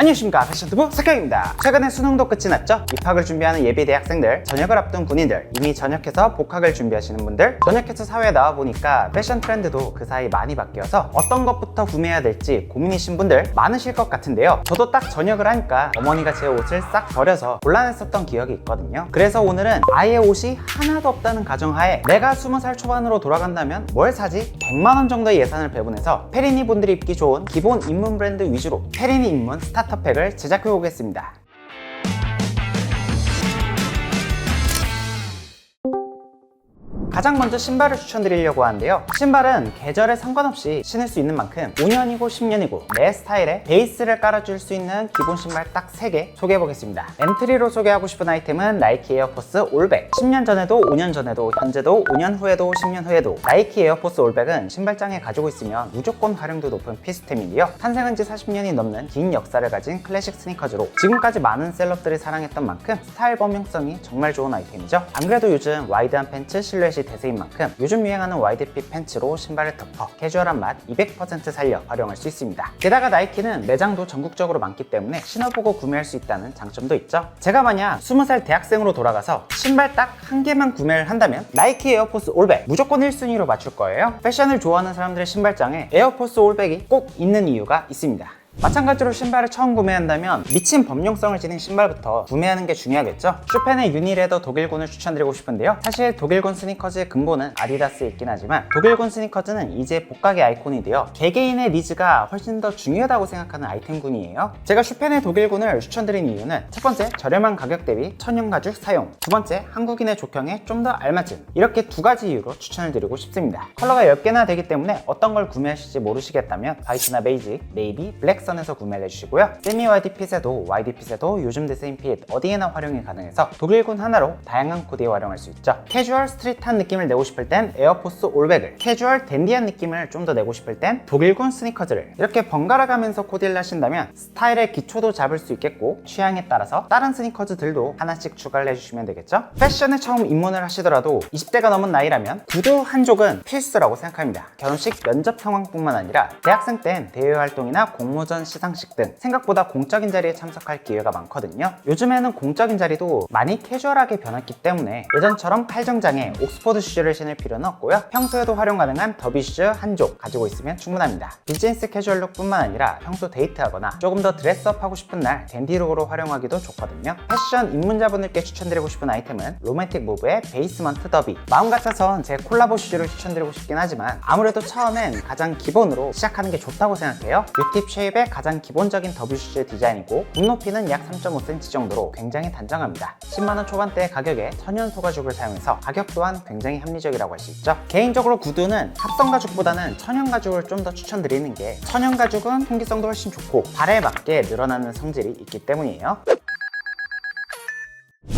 안녕하십니까 패션투브 석경입니다 최근에 수능도 끝이 났죠? 입학을 준비하는 예비 대학생들 전역을 앞둔 군인들 이미 전역해서 복학을 준비하시는 분들 전역해서 사회에 나와 보니까 패션 트렌드도 그 사이 많이 바뀌어서 어떤 것부터 구매해야 될지 고민이신 분들 많으실 것 같은데요 저도 딱 전역을 하니까 어머니가 제 옷을 싹 버려서 곤란했었던 기억이 있거든요 그래서 오늘은 아예 옷이 하나도 없다는 가정하에 내가 20살 초반으로 돌아간다면 뭘 사지? 100만원 정도의 예산을 배분해서 페리니 분들이 입기 좋은 기본 입문 브랜드 위주로 페리니 입문 스타 터팩을 제작해 보겠습니다. 가장 먼저 신발을 추천드리려고 하는데요. 신발은 계절에 상관없이 신을 수 있는 만큼 5년이고 10년이고 내 스타일에 베이스를 깔아줄 수 있는 기본 신발 딱 3개 소개해 보겠습니다. 엔트리로 소개하고 싶은 아이템은 나이키 에어포스 올백. 10년 전에도 5년 전에도 현재도 5년 후에도 10년 후에도 나이키 에어포스 올백은 신발장에 가지고 있으면 무조건 활용도 높은 필수템인데요. 탄생한 지 40년이 넘는 긴 역사를 가진 클래식 스니커즈로 지금까지 많은 셀럽들이 사랑했던 만큼 스타일 범용성이 정말 좋은 아이템이죠. 안 그래도 요즘 와이드한 팬츠 실루엣이 대세인 만큼 요즘 유행하는 와이드핏 팬츠로 신발을 덮어 캐주얼한 맛 200% 살려 활용할 수 있습니다. 게다가 나이키는 매장도 전국적으로 많기 때문에 신어보고 구매할 수 있다는 장점도 있죠. 제가 만약 20살 대학생으로 돌아가서 신발 딱 한 개만 구매를 한다면 나이키 에어포스 올백 무조건 1순위로 맞출 거예요. 패션을 좋아하는 사람들의 신발장에 에어포스 올백이 꼭 있는 이유가 있습니다. 마찬가지로 신발을 처음 구매한다면 미친 범용성을 지닌 신발부터 구매하는 게 중요하겠죠? 슈펜의 유니레더 독일군을 추천드리고 싶은데요. 사실 독일군 스니커즈의 근본은 아디다스에 있긴 하지만 독일군 스니커즈는 이제 복각의 아이콘이 되어 개개인의 니즈가 훨씬 더 중요하다고 생각하는 아이템군이에요. 제가 슈펜의 독일군을 추천드린 이유는 첫 번째 저렴한 가격 대비 천연 가죽 사용 두 번째 한국인의 족형에 좀 더 알맞은 이렇게 두 가지 이유로 추천을 드리고 싶습니다. 컬러가 10개나 되기 때문에 어떤 걸 구매하실지 모르시겠다면 화이트나 베이지, 네이비, 블랙 선에서 구매를 해주시고요. 세미 와이드 핏에도 와이드 핏에도 요즘 대세인 핏 어디에나 활용이 가능해서 독일군 하나로 다양한 코디에 활용할 수 있죠. 캐주얼 스트릿한 느낌을 내고 싶을 땐 에어포스 올백을 캐주얼 댄디한 느낌을 좀 더 내고 싶을 땐 독일군 스니커즈를 이렇게 번갈아 가면서 코디를 하신다면 스타일의 기초도 잡을 수 있겠고 취향에 따라서 다른 스니커즈들도 하나씩 추가를 해주시면 되겠죠. 패션에 처음 입문을 하시더라도 20대가 넘은 나이라면 구두 한 족은 필수라고 생각합니다. 결혼식 면접 상황뿐만 아니라 대학생 땐 대외 활동이나 공모 전 시상식 등 생각보다 공적인 자리에 참석할 기회가 많거든요. 요즘에는 공적인 자리도 많이 캐주얼하게 변했기 때문에 예전처럼 팔정장에 옥스퍼드 슈즈를 신을 필요는 없고요. 평소에도 활용 가능한 더비 슈즈 한족 가지고 있으면 충분합니다. 비즈니스 캐주얼 룩 뿐만 아니라 평소 데이트하거나 조금 더 드레스업 하고 싶은 날 댄디룩으로 활용하기도 좋거든요. 패션 입문자분들께 추천드리고 싶은 아이템은 로맨틱 무브의 베이스먼트 더비. 마음 같아선 제 콜라보 슈즈를 추천드리고 싶긴 하지만 아무래도 처음엔 가장 기본으로 시작하는 게 좋다고 생각해요. U팁 쉐입의 가장 기본적인 더비 슈즈 디자인이고 굽높이는 약 3.5cm 정도로 굉장히 단정합니다. 10만원 초반대 가격에 천연 소가죽을 사용해서 가격 또한 굉장히 합리적이라고 할 수 있죠. 개인적으로 구두는 합성 가죽보다는 천연 가죽을 좀 더 추천드리는 게 천연 가죽은 통기성도 훨씬 좋고 발에 맞게 늘어나는 성질이 있기 때문이에요.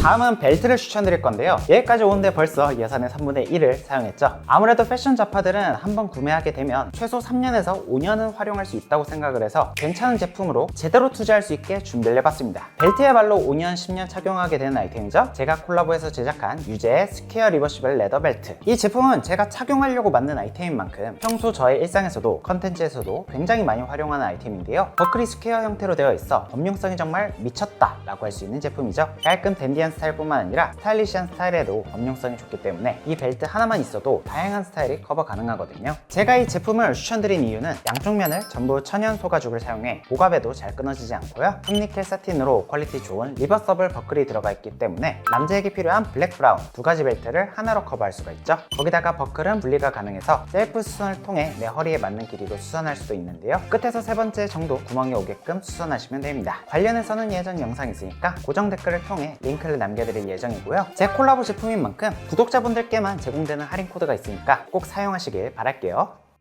다음은 벨트를 추천드릴 건데요. 여기까지 오는데 벌써 예산의 3분의 1을 사용했죠. 아무래도 패션 잡화들은 한번 구매하게 되면 최소 3년에서 5년은 활용할 수 있다고 생각을 해서 괜찮은 제품으로 제대로 투자할 수 있게 준비를 해봤습니다. 벨트야말로 5년, 10년 착용하게 되는 아이템이죠. 제가 콜라보해서 제작한 유제의 스퀘어 리버시블 레더 벨트. 이 제품은 제가 착용하려고 만든 아이템인 만큼 평소 저의 일상에서도 컨텐츠에서도 굉장히 많이 활용하는 아이템인데요. 버클이 스퀘어 형태로 되어 있어 범용성이 정말 미쳤다 라고 할 수 있는 제품이죠. 깔끔 댄디한 스타일뿐만 아니라 스타일리시한 스타일에도 범용성이 좋기 때문에 이 벨트 하나만 있어도 다양한 스타일이 커버 가능하거든요. 제가 이 제품을 추천드린 이유는 양쪽 면을 전부 천연 소가죽을 사용해 오갑에도 잘 끊어지지 않고요. 흑니켈 사틴으로 퀄리티 좋은 리버서블 버클이 들어가 있기 때문에 남자에게 필요한 블랙 브라운 두 가지 벨트를 하나로 커버할 수가 있죠. 거기다가 버클은 분리가 가능해서 셀프 수선을 통해 내 허리에 맞는 길이로 수선할 수도 있는데요. 끝에서 세 번째 정도 구멍이 오게끔 수선하시면 됩니다. 관련해서는 예전 영상이 있으니까 고정 댓글을 통해 링크를 남겨드릴 예정이고요. 제 콜라보 제품인 만큼 구독자분들께만 제공되는 할인 코드가 있으니까 꼭 사용하시길 바랄게요.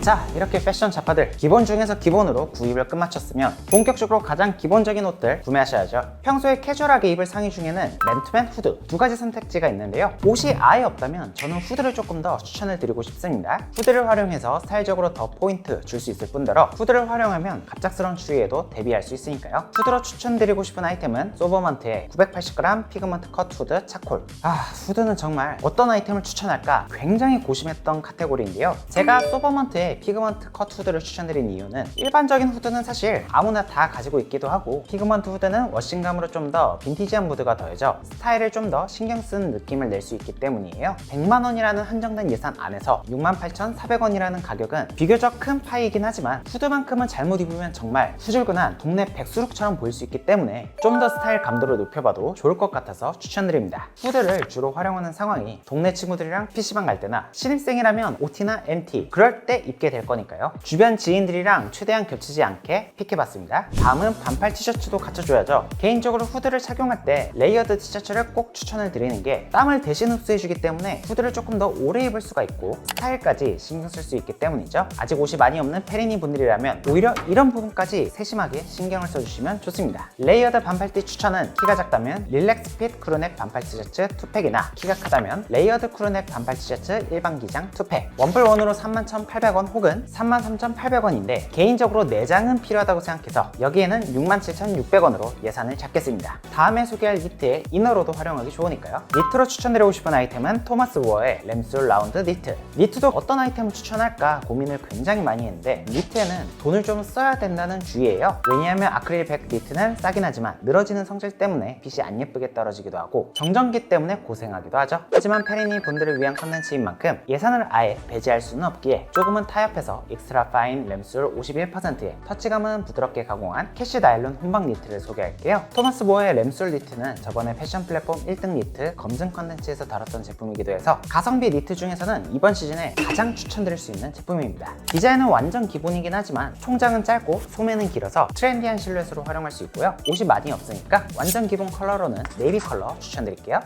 자 이렇게 패션 잡화들 기본 중에서 기본으로 구입을 끝마쳤으면 본격적으로 가장 기본적인 옷들 구매하셔야죠. 평소에 캐주얼하게 입을 상의 중에는 맨투맨 후드 두 가지 선택지가 있는데요. 옷이 아예 없다면 저는 후드를 조금 더 추천을 드리고 싶습니다. 후드를 활용해서 스타일적으로 더 포인트 줄 수 있을 뿐더러 후드를 활용하면 갑작스러운 추위에도 대비할 수 있으니까요. 후드로 추천드리고 싶은 아이템은 소버먼트의 980g 피그먼트 컷 후드 차콜. 아 후드는 정말 어떤 아이템을 추천할까 굉장히 고심했던 카테고리인데요. 제가 소버먼트 의 후드에 피그먼트 컷 후드를 추천드린 이유는 일반적인 후드는 사실 아무나 다 가지고 있기도 하고 피그먼트 후드는 워싱감으로 좀 더 빈티지한 무드가 더해져 스타일을 좀 더 신경 쓴 느낌을 낼 수 있기 때문이에요. 100만 원이라는 한정된 예산 안에서 68,400원이라는 가격은 비교적 큰 파이긴 하지만 후드만큼은 잘못 입으면 정말 후줄근한 동네 백수룩처럼 보일 수 있기 때문에 좀 더 스타일 감도를 높여봐도 좋을 것 같아서 추천드립니다. 후드를 주로 활용하는 상황이 동네 친구들이랑 PC방 갈 때나 신입생이라면 OT나 MT 그럴 때 입게 될 거니까요. 주변 지인들이랑 최대한 겹치지 않게 픽해봤습니다. 다음은 반팔 티셔츠도 갖춰줘야죠. 개인적으로 후드를 착용할 때 레이어드 티셔츠를 꼭 추천을 드리는 게 땀을 대신 흡수해주기 때문에 후드를 조금 더 오래 입을 수가 있고 스타일까지 신경 쓸 수 있기 때문이죠. 아직 옷이 많이 없는 페리니 분들이라면 오히려 이런 부분까지 세심하게 신경을 써주시면 좋습니다. 레이어드 반팔티 추천은 키가 작다면 릴렉스 핏 크루넥 반팔 티셔츠 2팩이나 키가 크다면 레이어드 크루넥 반팔 티셔츠 일반 기장 2팩. 원플 원으로 31,800원 혹은 33,800원인데 개인적으로 내장은 필요하다고 생각해서 여기에는 67,600원으로 예산을 잡겠습니다. 다음에 소개할 니트의 이너로도 활용하기 좋으니까요. 니트로 추천드리고 싶은 아이템은 토마스 우어의 램솔 라운드 니트. 니트도 어떤 아이템을 추천할까 고민을 굉장히 많이 했는데 니트에는 돈을 좀 써야 된다는 주의예요. 왜냐하면 아크릴 백 니트는 싸긴 하지만 늘어지는 성질 때문에 핏이 안 예쁘게 떨어지기도 하고 정전기 때문에 고생하기도 하죠. 하지만 페리니 분들을 위한 컨텐츠인 만큼 예산을 아예 배제할 수는 없기에 조금은 타협해서 익스트라 파인 램솔 51%에 터치감은 부드럽게 가공한 캐시 나일론 혼방 니트를 소개할게요. 토마스 보어의 램솔 니트는 저번에 패션 플랫폼 1등 니트 검증 컨텐츠에서 다뤘던 제품이기도 해서 가성비 니트 중에서는 이번 시즌에 가장 추천드릴 수 있는 제품입니다. 디자인은 완전 기본이긴 하지만 총장은 짧고 소매는 길어서 트렌디한 실루엣으로 활용할 수 있고요. 옷이 많이 없으니까 완전 기본 컬러로는 네이비 컬러 추천드릴게요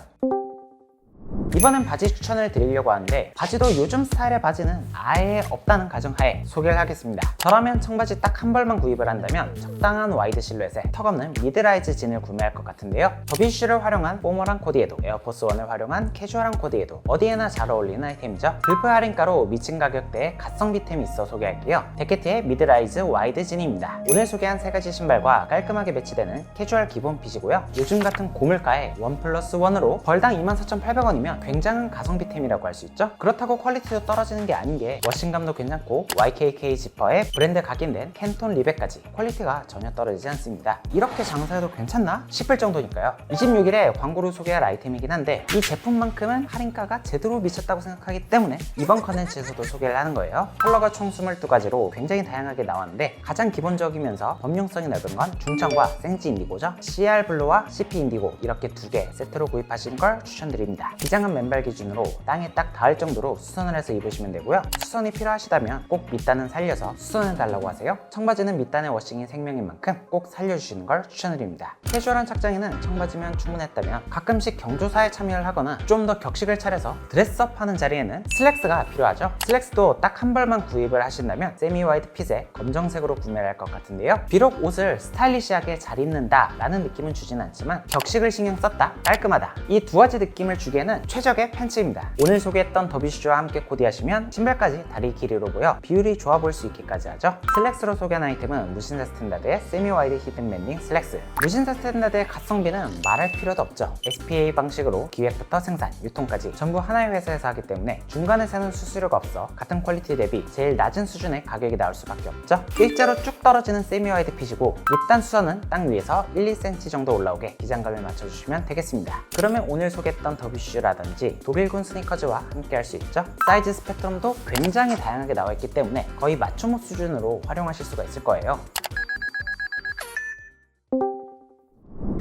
이번엔 바지 추천을 드리려고 하는데 바지도 요즘 스타일의 바지는 아예 없다는 가정하에 소개를 하겠습니다. 저라면 청바지 딱 한 벌만 구입을 한다면 적당한 와이드 실루엣에 턱없는 미드라이즈 진을 구매할 것 같은데요. 더비쉬를 활용한 포멀한 코디에도 에어포스1을 활용한 캐주얼한 코디에도 어디에나 잘 어울리는 아이템이죠. 불프 할인가로 미친 가격대에 가성비템이 있어 소개할게요. 데케티의 미드라이즈 와이드 진입니다. 오늘 소개한 세 가지 신발과 깔끔하게 매치되는 캐주얼 기본 핏이고요. 요즘 같은 고물가에 원 플러스 원으로 벌당 24,800원이면 굉장한 가성비템이라고 할 수 있죠? 그렇다고 퀄리티도 떨어지는 게 아닌 게 워싱감도 괜찮고 YKK 지퍼에 브랜드 각인된 캔톤 리백까지 퀄리티가 전혀 떨어지지 않습니다. 이렇게 장사해도 괜찮나 싶을 정도니까요. 26일에 광고로 소개할 아이템이긴 한데 이 제품만큼은 할인가가 제대로 미쳤다고 생각하기 때문에 이번 컨텐츠에서도 소개를 하는 거예요. 컬러가 총 22가지로 굉장히 다양하게 나왔는데 가장 기본적이면서 범용성이 넓은 건 중청과 생지 인디고죠. CR 블루와 CP 인디고 이렇게 두 개 세트로 구입하시는 걸 추천드립니다. 기장 은 맨발 기준으로 땅에 딱 닿을 정도로 수선을 해서 입으시면 되고요. 수선이 필요하시다면 꼭 밑단은 살려서 수선해 달라고 하세요. 청바지는 밑단의 워싱이 생명인 만큼 꼭 살려주시는 걸 추천드립니다. 캐주얼한 착장에는 청바지면 충분했다면 가끔씩 경조사에 참여를 하거나 좀 더 격식을 차려서 드레스업 하는 자리에는 슬랙스가 필요하죠. 슬랙스도 딱 한 벌만 구입을 하신다면 세미 와이드 핏에 검정색으로 구매를 할 것 같은데요. 비록 옷을 스타일리시하게 잘 입는다 라는 느낌은 주진 않지만 격식을 신경 썼다 깔끔하다. 이 두 가지 느낌을 주기에는 최적의 팬츠입니다. 오늘 소개했던 더비슈즈와 함께 코디하시면 신발까지 다리 길이로 보여 비율이 좋아 보일 수 있기까지 하죠. 슬랙스로 소개한 아이템은 무신사 스탠다드의 세미 와이드 히든 밴딩 슬랙스. 무신사 스탠다드의 가성비는 말할 필요도 없죠. SPA 방식으로 기획부터 생산, 유통까지 전부 하나의 회사에서 하기 때문에 중간에 새는 수수료가 없어 같은 퀄리티 대비 제일 낮은 수준의 가격이 나올 수밖에 없죠. 일자로 쭉 떨어지는 세미 와이드 핏이고 밑단 수선은 땅 위에서 1, 2cm 정도 올라오게 기장감을 맞춰주시면 되겠습니다. 그러면 오늘 소개했던 더비슈라든 지 독일군 스니커즈와 함께 할 수 있죠. 사이즈 스펙트럼도 굉장히 다양하게 나와 있기 때문에 거의 맞춤 옷 수준으로 활용하실 수가 있을 거예요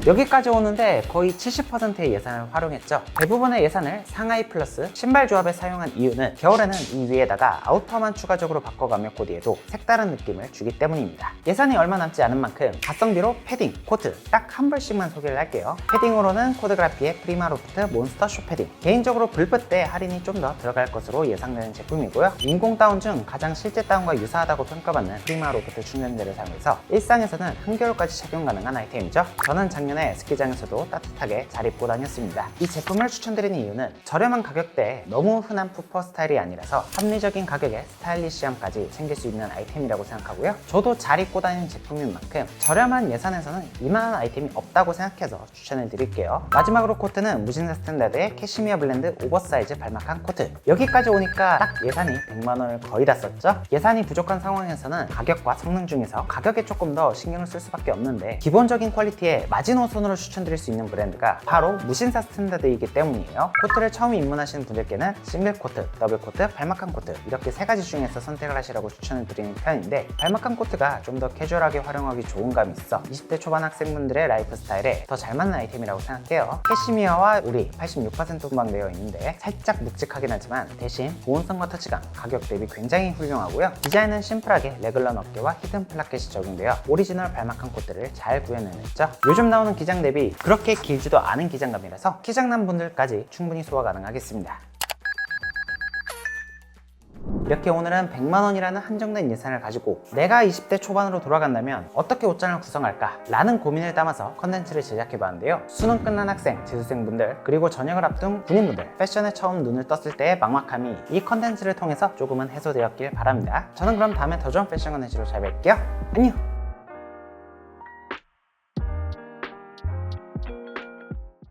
여기까지 오는데 거의 70%의 예산을 활용했죠. 대부분의 예산을 상하이 플러스 신발 조합에 사용한 이유는 겨울에는 이 위에다가 아우터만 추가적으로 바꿔가며 코디해도 색다른 느낌을 주기 때문입니다. 예산이 얼마 남지 않은 만큼 가성비로 패딩, 코트 딱 한 벌씩만 소개를 할게요. 패딩으로는 코드그라피의 프리마 로프트 몬스터 쇼 패딩. 개인적으로 불프 때 할인이 좀 더 들어갈 것으로 예상되는 제품이고요. 인공 다운 중 가장 실제 다운과 유사하다고 평가받는 프리마 로프트 충전재를 사용해서 일상에서는 한겨울까지 착용 가능한 아이템이죠. 저는 작년 작년에 스키장에서도 따뜻하게 잘 입고 다녔습니다. 이 제품을 추천드리는 이유는 저렴한 가격대에 너무 흔한 푸퍼 스타일이 아니라서 합리적인 가격에 스타일리시함까지 챙길 수 있는 아이템이라고 생각하고요. 저도 잘 입고 다니는 제품인 만큼 저렴한 예산에서는 이만한 아이템이 없다고 생각해서 추천을 드릴게요. 마지막으로 코트는 무신사 스탠다드의 캐시미어 블렌드 오버사이즈 발막한 코트. 여기까지 오니까 딱 예산이 100만 원을 거의 다 썼죠? 예산이 부족한 상황에서는 가격과 성능 중에서 가격에 조금 더 신경을 쓸 수밖에 없는데 기본적인 퀄리티의 마지노 선으로 추천드릴 수 있는 브랜드가 바로 무신사 스탠다드이기 때문이에요. 코트를 처음 입문하시는 분들께는 싱글 코트, 더블 코트, 발막한 코트 이렇게 세 가지 중에서 선택을 하시라고 추천을 드리는 편인데 발막한 코트가 좀 더 캐주얼하게 활용하기 좋은 감이 있어 20대 초반 학생분들의 라이프 스타일에 더 잘 맞는 아이템이라고 생각해요. 캐시미어와 우리 86% 분방 되어 있는데 살짝 묵직하긴 하지만 대신 보온성과 터치감 가격 대비 굉장히 훌륭하고요. 디자인은 심플하게 레글런 어깨와 히든 플라켓이 적용되어 오리지널 발막한 코트를 잘 구현해냈죠. 요즘 나오는 기장 대비 그렇게 길지도 않은 기장감이라서 키장난 분들까지 충분히 소화 가능하겠습니다. 이렇게 오늘은 100만 원이라는 한정된 예산을 가지고 내가 20대 초반으로 돌아간다면 어떻게 옷장을 구성할까? 라는 고민을 담아서 컨텐츠를 제작해봤는데요. 수능 끝난 학생, 재수생분들, 그리고 전역을 앞둔 군인분들, 패션에 처음 눈을 떴을 때의 막막함이 이 컨텐츠를 통해서 조금은 해소되었길 바랍니다. 저는 그럼 다음에 더 좋은 패션 컨텐츠로 잘 뵐게요. 안녕!